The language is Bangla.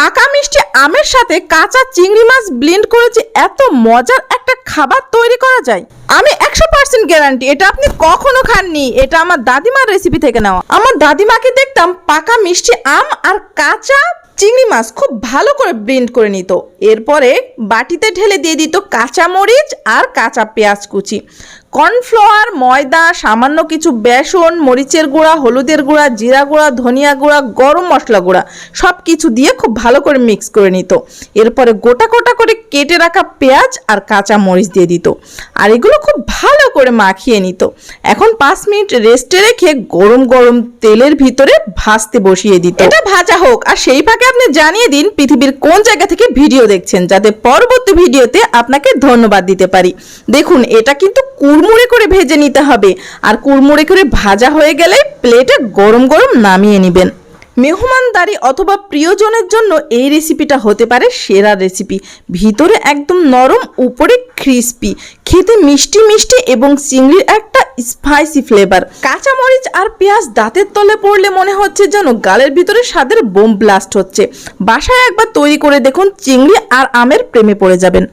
পাকা মিষ্টি আমের সাথে কাঁচা চিংড়ি মাছ ব্লেন্ড করেছে এত মজার একটা খাবার তৈরি করা যায়। আমি একশো পার্সেন্ট গ্যারান্টি এটা আপনি কখনো খাননি। এটা আমার দাদিমার রেসিপি থেকে নেওয়া। আমার দাদিমাকে দেখতাম পাকা মিষ্টি আম আর কাঁচা চিংড়ি মাছ খুব ভালো করে ব্লেন্ড করে নিত। এরপরে বাটিতে ঢেলে দিয়ে দিত কাঁচা মরিচ আর কাঁচা পেঁয়াজ কুচি। কর্নফ্লাওয়ার, ময়দা, সামান্য কিছু বেসন, মরিচের গুঁড়া, হলুদের গুঁড়া, জিরা গুঁড়া, ধনিয়া গুঁড়া, গরম মশলা গুঁড়া সব কিছু দিয়ে খুব ভালো করে মিক্স করে নিত। এরপরে গোটা গোটা করে কেটে রাখা পেঁয়াজ আর কাঁচা মরিচ দিয়ে দিত আর এগুলো খুব ভালো করে মাখিয়ে নিত। এখন পাঁচ মিনিট রেস্টে রেখে গরম গরম তেলের ভিতরে ভাজতে বসিয়ে দিত। এটা ভাজা হোক, আর সেই ফাঁকে আপনি জানিয়ে দিন পৃথিবীর কোন জায়গা থেকে ভিডিও দেখছেন, যাতে পরবর্তী ভিডিওতে আপনাকে ধন্যবাদ দিতে পারি। দেখুন, এটা কিন্তু কুড়মুড়ে করে ভেজে নিতে হবে, আর কুড়মুড়ে করে ভাজা হয়ে গেলে প্লেটে গরম গরম নামিয়ে নেবেন। মেহমানদারি অথবা প্রিয়জনের জন্য এই রেসিপিটা হতে পারে সেরা রেসিপি ভিতরে একদম নরম, উপরে ক্রিস্পি খেতে মিষ্টি মিষ্টি এবং চিংড়ির একটা স্পাইসি ফ্লেভার কাঁচামরিচ আর পেঁয়াজ দাঁতের তলে পড়লে মনে হচ্ছে যেন গালের ভিতরে স্বাদের বোম ব্লাস্ট হচ্ছে। বাসায় একবার তৈরি করে দেখুন, চিংড়ি আর আমের প্রেমে পড়ে যাবেন।